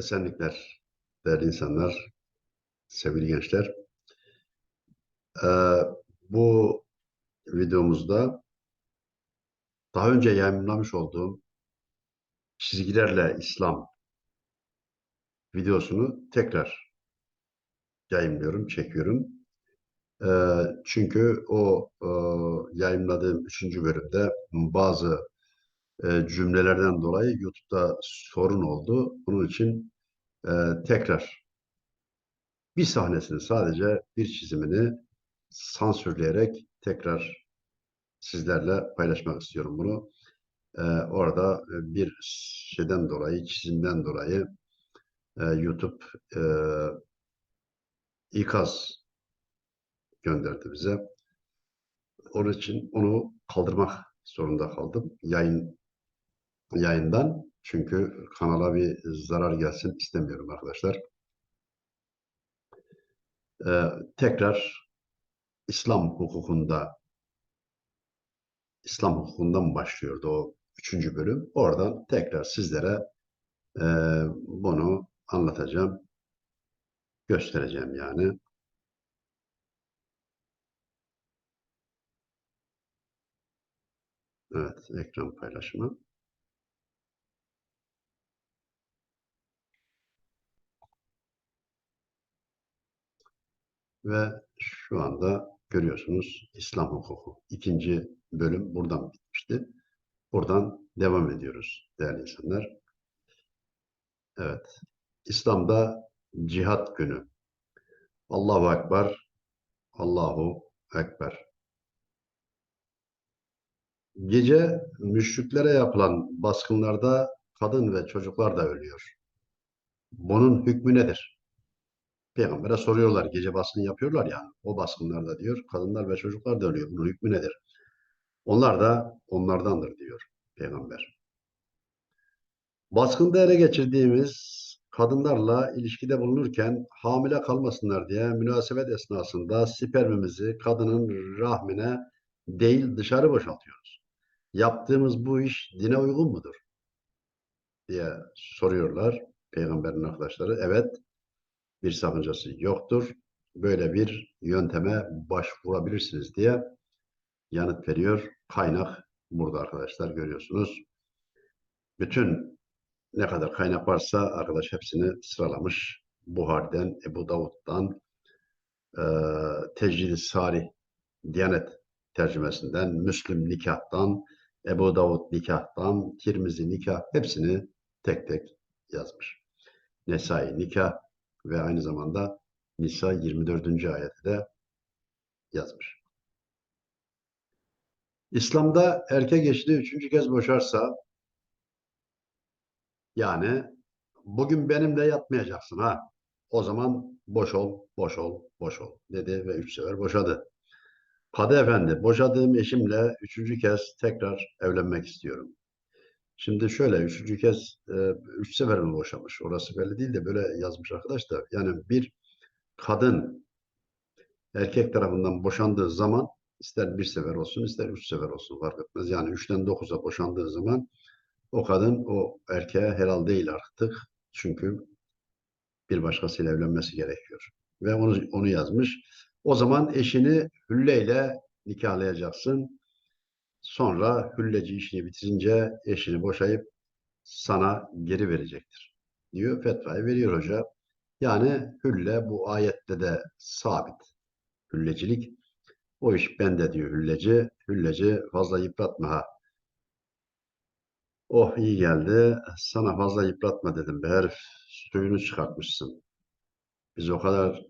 Esenlikler, değerli insanlar, sevgili gençler. Ee, bu videomuzda daha önce yayınlamış olduğum çizgilerle İslam videosunu tekrar yayınlıyorum, çekiyorum. Ee, çünkü o e, yayınladığım üçüncü bölümde bazı e, cümlelerden dolayı YouTube'da sorun oldu. Bunun için e, tekrar bir sahnesini sadece bir çizimini sansürleyerek tekrar sizlerle paylaşmak istiyorum bunu. E, orada bir şeyden dolayı, çizimden dolayı e, YouTube e, ikaz gönderdi bize. Onun için onu kaldırmak zorunda kaldım. Yayın yayından. Çünkü kanala bir zarar gelsin istemiyorum arkadaşlar. Ee, tekrar İslam hukukunda İslam hukukundan başlıyordu o üçüncü bölüm. Oradan tekrar sizlere e, bunu anlatacağım. Göstereceğim yani. Evet, ekran paylaşımı. Ve şu anda görüyorsunuz İslam hukuku. İkinci bölüm buradan bitmişti. Buradan devam ediyoruz değerli insanlar. Evet. İslam'da cihat günü. Allahu Ekber, Allahu Ekber. Gece müşriklere yapılan baskınlarda kadın ve çocuklar da ölüyor. Bunun hükmü nedir? Peygamber'e soruyorlar. Gece baskın yapıyorlar ya. O baskınlarda diyor. Kadınlar ve çocuklar da ölüyor. Bunun hükmü nedir? Onlar da onlardandır diyor Peygamber. Baskında ele geçirdiğimiz kadınlarla ilişkide bulunurken hamile kalmasınlar diye münasebet esnasında spermimizi kadının rahmine değil dışarı boşaltıyoruz. Yaptığımız bu iş dine uygun mudur? diye soruyorlar peygamberin arkadaşları. Evet, bir sakıncası yoktur. Böyle bir yönteme başvurabilirsiniz diye yanıt veriyor. Kaynak burada arkadaşlar görüyorsunuz. Bütün ne kadar kaynak varsa arkadaş hepsini sıralamış. Buhari'den, Ebu Davud'dan, e, Tecrid-i Sarih, Diyanet tercümesinden, Müslüm nikahtan, Ebu Davud nikahtan, Tirmizi nikah hepsini tek tek yazmış. Nesai nikah, ve aynı zamanda Nisa 24. ayeti de yazmış. İslam'da erkek eşini üçüncü kez boşarsa yani bugün benimle yatmayacaksın ha. O zaman boş ol, boş ol, boş ol dedi ve üç sefer boşadı. Kadı Efendi, boşadığım eşimle üçüncü kez tekrar evlenmek istiyorum. Şimdi şöyle üçüncü kez e, üç sefer mi boşamış? Orası belli değil de böyle yazmış arkadaş da. Yani bir kadın erkek tarafından boşandığı zaman ister bir sefer olsun ister üç sefer olsun fark etmez. Yani üçten dokuza boşandığı zaman o kadın o erkeğe helal değil artık. Çünkü bir başkasıyla evlenmesi gerekiyor. Ve onu, onu yazmış. O zaman eşini hülleyle nikahlayacaksın. Sonra hülleci işini bitirince eşini boşayıp sana geri verecektir. Diyor fetvayı veriyor hoca. Yani hülle bu ayette de sabit. Hüllecilik. O iş bende diyor hülleci. Hülleci fazla yıpratma ha. Oh iyi geldi. Sana fazla yıpratma dedim. Be herif suyunu çıkartmışsın. Biz o kadar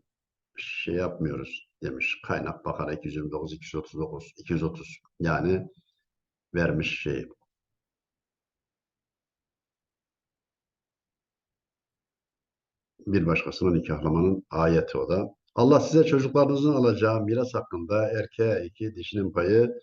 şey yapmıyoruz demiş. Kaynak Bakara 229, 239, 230. Yani vermiş şey. Bir başkasının nikahlamanın ayeti o da. Allah size çocuklarınızın alacağı miras hakkında erkeğe iki, dişinin payı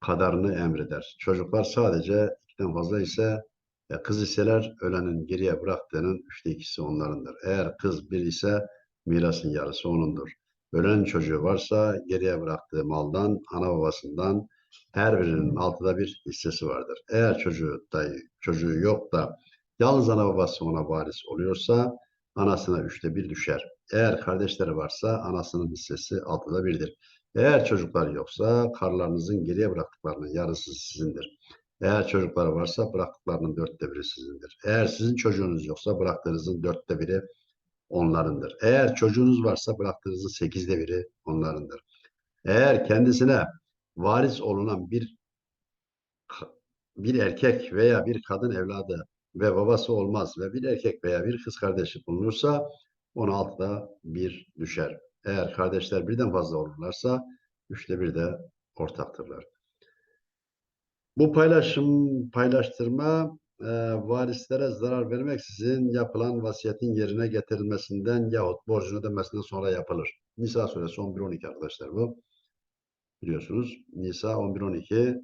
kadarını emreder. Çocuklar sadece ikiden fazla ise ya kız iseler ölenin geriye bıraktığının üçte ikisi onlarındır. Eğer kız bir ise mirasın yarısı onundur. Ölen çocuğu varsa geriye bıraktığı maldan, ana babasından her birinin altıda bir hissesi vardır. Eğer çocuğu da, çocuğu yok da Yalnız ana babası ona varis oluyorsa anasına üçte bir düşer. Eğer kardeşleri varsa anasının hissesi altıda birdir. Eğer çocuklar yoksa karlarınızın geriye bıraktıklarının yarısı sizindir. Eğer çocukları varsa bıraktıklarının dörtte biri sizindir. Eğer sizin çocuğunuz yoksa bıraktığınızın dörtte biri onlarındır. Eğer çocuğunuz varsa bıraktığınızın sekizde biri onlarındır. Eğer kendisine varis olunan bir bir erkek veya bir kadın evladı ve babası olmaz ve bir erkek veya bir kız kardeşi bulunursa 16'da bir düşer. Eğer kardeşler birden fazla olurlarsa üçte bir de ortaktırlar. Bu paylaşım, paylaştırma e, varislere zarar vermeksizin yapılan vasiyetin yerine getirilmesinden yahut borcun ödenmesinden sonra yapılır. Nisa suresi 11-12 arkadaşlar bu. Biliyorsunuz Nisa 11-12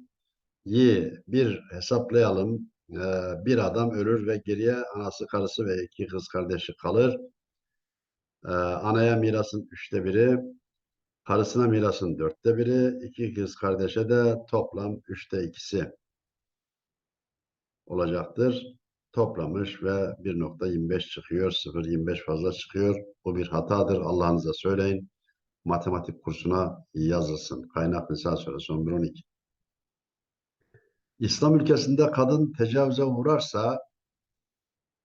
yi bir hesaplayalım. E, bir adam ölür ve geriye anası, karısı ve iki kız kardeşi kalır. E, anaya mirasın üçte biri, karısına mirasın dörtte biri, iki kız kardeşe de toplam üçte ikisi olacaktır. Toplamış ve 1.25 çıkıyor. 0.25 fazla çıkıyor. Bu bir hatadır. Allah'ınıza söyleyin. Matematik kursuna yazılsın. Kaynak Nisa Suresi 11.12. İslam ülkesinde kadın tecavüze uğrarsa,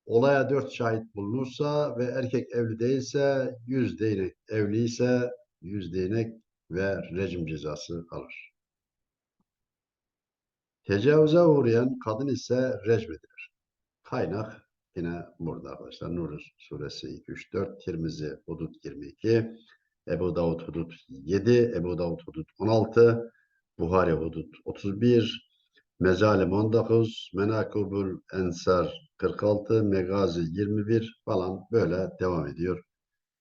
olaya dört şahit bulunursa ve erkek evli değilse, yüz değnek evliyse, yüz değnek ve rejim cezası alır. Tecavüze uğrayan kadın ise recmedilir. Kaynak yine burada arkadaşlar. Nur suresi 2-3-4, Tirmizi Hudud 22, Ebu Davud Hudud 7, Ebu Davud Hudud 16, Buhari Hudud 31, Mezalim 19, Menakubul Ensar 46, Megazi 21 falan böyle devam ediyor.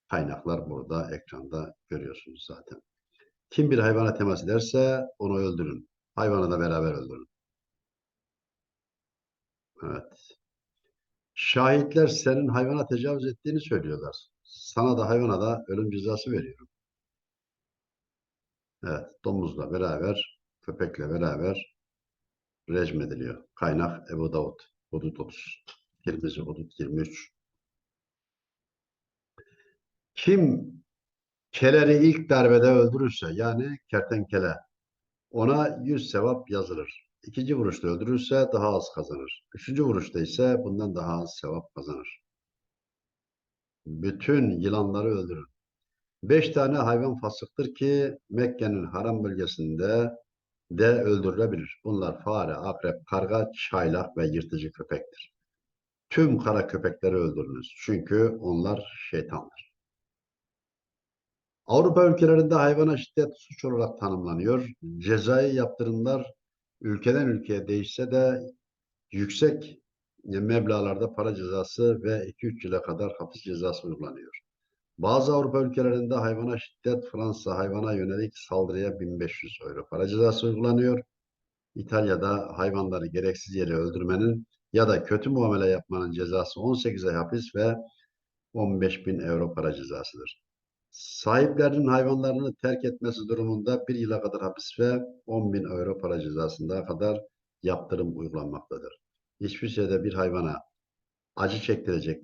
Kaynaklar burada ekranda görüyorsunuz zaten. Kim bir hayvana temas ederse onu öldürün. Hayvanı da beraber öldürün. Evet. Şahitler senin hayvana tecavüz ettiğini söylüyorlar. Sana da hayvana da ölüm cezası veriyorum. Evet, domuzla beraber, köpekle beraber rejim ediliyor. Kaynak Ebu Davud, Hudud 30, Tirmizi Hudud 23. Kim keleri ilk darbede öldürürse, yani kertenkele, ona yüz sevap yazılır. İkinci vuruşta öldürürse daha az kazanır. Üçüncü vuruşta ise bundan daha az sevap kazanır. Bütün yılanları öldürün. Beş tane hayvan fasıktır ki Mekke'nin haram bölgesinde de öldürülebilir. Bunlar fare, akrep, karga, çaylak ve yırtıcı köpektir. Tüm kara köpekleri öldürünüz. Çünkü onlar şeytandır. Avrupa ülkelerinde hayvana şiddet suç olarak tanımlanıyor. Cezai yaptırımlar ülkeden ülkeye değişse de yüksek meblağlarda para cezası ve 2-3 yıla kadar hapis cezası uygulanıyor. Bazı Avrupa ülkelerinde hayvana şiddet, Fransa hayvana yönelik saldırıya 1500 euro para cezası uygulanıyor. İtalya'da hayvanları gereksiz yere öldürmenin ya da kötü muamele yapmanın cezası 18 ay hapis ve 15 bin euro para cezasıdır. Sahiplerinin hayvanlarını terk etmesi durumunda bir yıla kadar hapis ve 10 bin euro para cezasına kadar yaptırım uygulanmaktadır. Şeyde bir hayvana acı çektirecek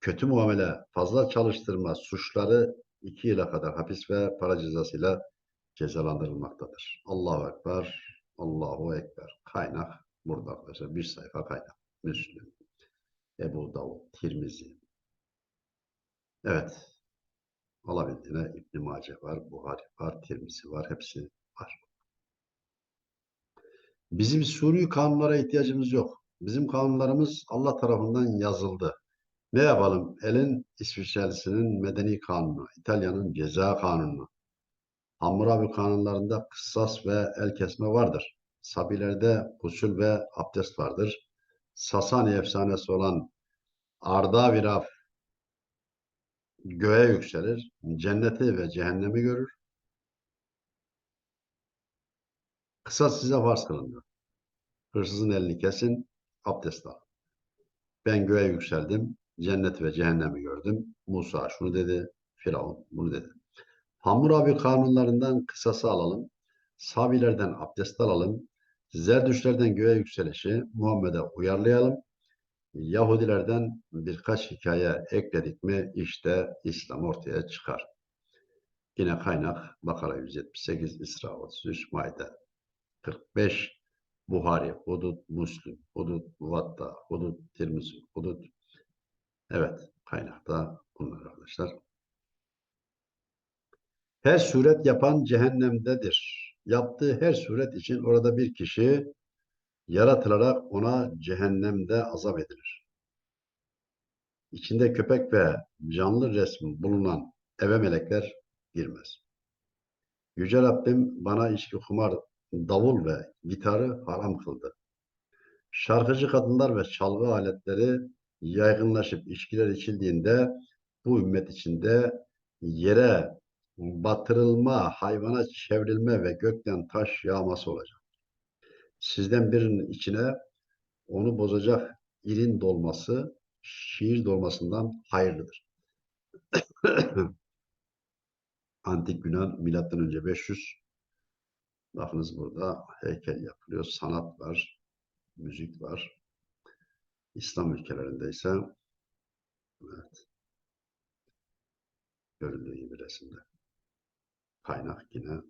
kötü muamele, fazla çalıştırma suçları 2 yıla kadar hapis ve para cezasıyla cezalandırılmaktadır. Allahu Ekber, Allahu Ekber. Kaynak burada arkadaşlar. Bir sayfa kaynak. Müslüm, Ebu Davud, Tirmizi. Evet. Alabildiğine İbn-i Mace var, Buhari var, Tirmizi var. Hepsi var. Bizim suni kanunlara ihtiyacımız yok. Bizim kanunlarımız Allah tarafından yazıldı. Ne yapalım? Elin İsviçrelisinin medeni kanunu, İtalya'nın ceza kanunu. Hammurabi kanunlarında kıssas ve el kesme vardır. Sabilerde usul ve abdest vardır. Sasani efsanesi olan Arda Viraf göğe yükselir, cenneti ve cehennemi görür. Kısas size farz kılındı. Hırsızın elini kesin, abdest al. Ben göğe yükseldim, cennet ve cehennemi gördüm. Musa şunu dedi, Firavun bunu dedi. Hammurabi kanunlarından kısası alalım. Sabilerden abdest alalım. Zerdüşlerden göğe yükselişi Muhammed'e uyarlayalım. Yahudilerden birkaç hikaye ekledik mi işte İslam ortaya çıkar. Yine kaynak Bakara 178, İsra 33, Maide 45, Buhari, Hudud, Müslim, Hudud, Muvatta, Hudud, Tirmizi, Hudud. Evet, kaynakta bunlar arkadaşlar. Her suret yapan cehennemdedir. Yaptığı her suret için orada bir kişi yaratılarak ona cehennemde azap edilir. İçinde köpek ve canlı resmi bulunan eve melekler girmez. Yüce Rabbim bana içki, kumar, davul ve gitarı haram kıldı. Şarkıcı kadınlar ve çalgı aletleri yaygınlaşıp içkiler içildiğinde bu ümmet içinde yere batırılma, hayvana çevrilme ve gökten taş yağması olacak. Sizden birinin içine onu bozacak irin dolması, şiir dolmasından hayırlıdır. Antik Yunan milattan önce 500 bakınız burada heykel yapılıyor, sanat var, müzik var. İslam ülkelerinde ise evet, görüldüğü gibi resimde. Kaynak yine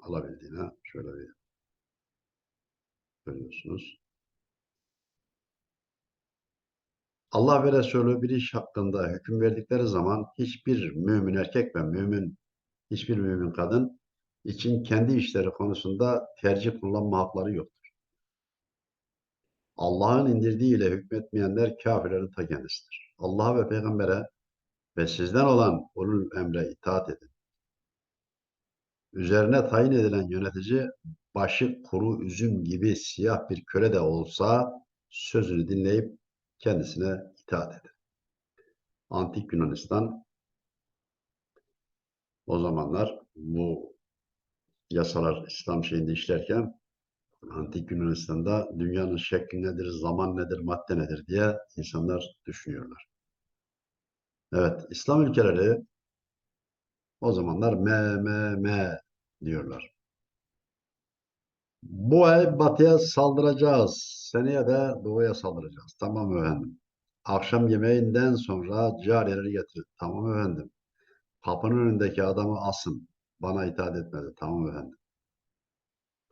alabildiğine şöyle bir görüyorsunuz. Allah ve Resulü bir iş hakkında hüküm verdikleri zaman hiçbir mümin erkek ve mümin hiçbir mümin kadın için kendi işleri konusunda tercih kullanma hakları yoktur. Allah'ın indirdiğiyle hükmetmeyenler kafirlerin ta kendisidir. Allah'a ve peygambere ve sizden olan ulul emre itaat edin. Üzerine tayin edilen yönetici başı kuru üzüm gibi siyah bir köle de olsa sözünü dinleyip kendisine itaat edin. Antik Yunanistan o zamanlar bu yasalar İslam şeyinde işlerken Antik Yunanistan'da dünyanın şekli nedir, zaman nedir, madde nedir diye insanlar düşünüyorlar. Evet, İslam ülkeleri o zamanlar me me me diyorlar. Bu ay batıya saldıracağız. Seneye de doğuya saldıracağız. Tamam efendim. Akşam yemeğinden sonra cariyeleri getirin. Tamam efendim. Kapının önündeki adamı asın. Bana itaat etmedi. Tamam efendim.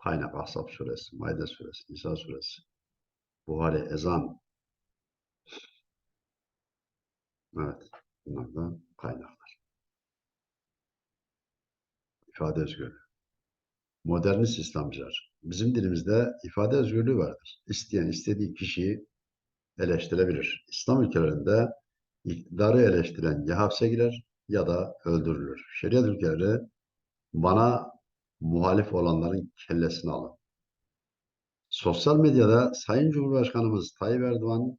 Kaynak Ahzab suresi, Maide suresi, İsa suresi, Buhari, ezan. Evet. Bunlar da kaynaklar. İfade özgürlüğü. Modernist İslamcılar. Bizim dilimizde ifade özgürlüğü vardır. İsteyen istediği kişiyi eleştirebilir. İslam ülkelerinde iktidarı eleştiren ya hapse girer ya da öldürülür. Şeriat ülkeleri bana muhalif olanların kellesini alın. Sosyal medyada Sayın Cumhurbaşkanımız Tayyip Erdoğan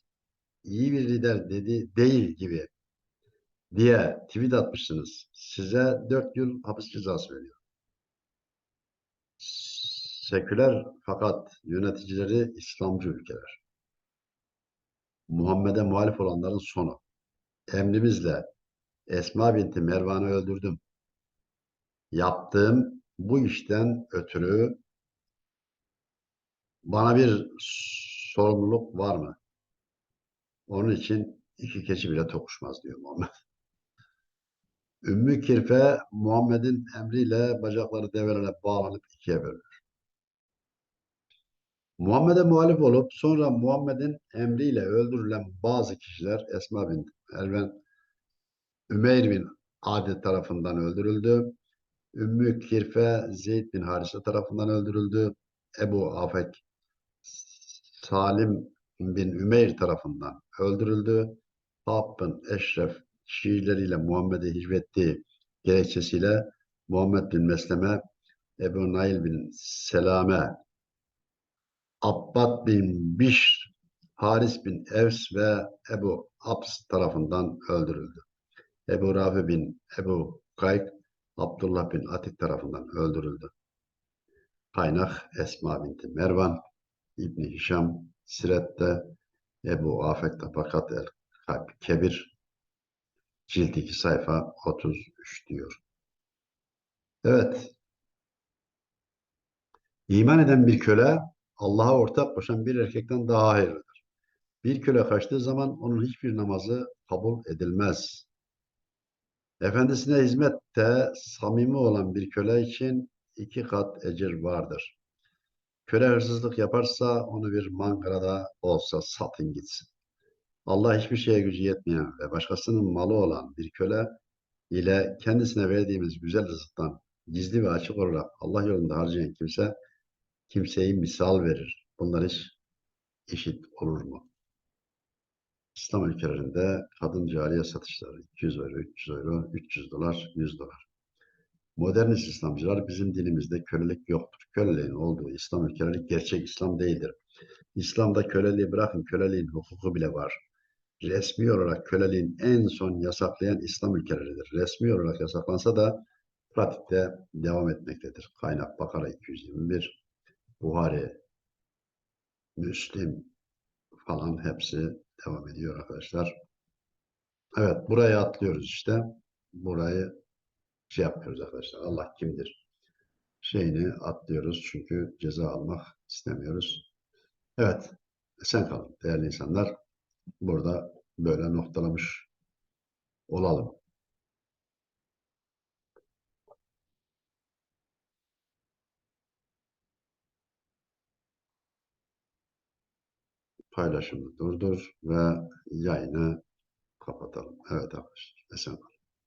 iyi bir lider dedi değil gibi diye tweet atmışsınız. Size 4 yıl hapis cezası veriyor. Seküler fakat yöneticileri İslamcı ülkeler. Muhammed'e muhalif olanların sonu. Emrimizle Esma binti Mervan'ı öldürdüm. Yaptığım bu işten ötürü bana bir sorumluluk var mı? Onun için iki keçi bile tokuşmaz diyor Muhammed. Ümmü Kirfe Muhammed'in emriyle bacakları develere bağlanıp ikiye bölünür. Muhammed'e muhalif olup sonra Muhammed'in emriyle öldürülen bazı kişiler Esma bin Elven Ümeyr bin Adi tarafından öldürüldü. Ümmü Kirfe Zeyd bin Harise tarafından öldürüldü. Ebu Afek Salim bin Ümeyr tarafından öldürüldü. Hab bin Eşref Şiirleriyle Muhammed'e hicvettiği gerekçesiyle Muhammed bin Mesleme, Ebu Nail bin Selame, Abbad bin Bişr, Haris bin Evs ve Ebu Abs tarafından öldürüldü. Ebu Rafi bin Ebu Kayk, Abdullah bin Atik tarafından öldürüldü. Kaynak Esma binti Mervan, İbni Hişam, Siret'te Ebu Afek Tabakat el Kebir, cilt 2 sayfa 33 diyor. Evet. İman eden bir köle Allah'a ortak koşan bir erkekten daha hayırlıdır. Bir köle kaçtığı zaman onun hiçbir namazı kabul edilmez. Efendisine hizmette samimi olan bir köle için iki kat ecir vardır. Köle hırsızlık yaparsa onu bir mangarada olsa satın gitsin. Allah hiçbir şeye gücü yetmeyen ve başkasının malı olan bir köle ile kendisine verdiğimiz güzel rızıktan gizli ve açık olarak Allah yolunda harcayan kimse kimseyi misal verir. Bunlar hiç eşit olur mu? İslam ülkelerinde kadın cariye satışları 200 euro, 300 euro, 300 dolar, 100 dolar. Modernist İslamcılar bizim dinimizde kölelik yoktur. Köleliğin olduğu İslam ülkeleri gerçek İslam değildir. İslam'da köleliği bırakın köleliğin hukuku bile var. Resmi olarak köleliğin en son yasaklayan İslam ülkeleridir. Resmi olarak yasaklansa da pratikte devam etmektedir. Kaynak Bakara 221, Buhari, Müslim falan hepsi devam ediyor arkadaşlar. Evet burayı atlıyoruz işte. Burayı şey yapıyoruz arkadaşlar. Allah kimdir? Şeyini atlıyoruz çünkü ceza almak istemiyoruz. Evet. Sen kalın değerli insanlar. Burada böyle noktalamış olalım. Paylaşımı durdur ve yayını kapatalım. Evet arkadaşlar. Esen kalın.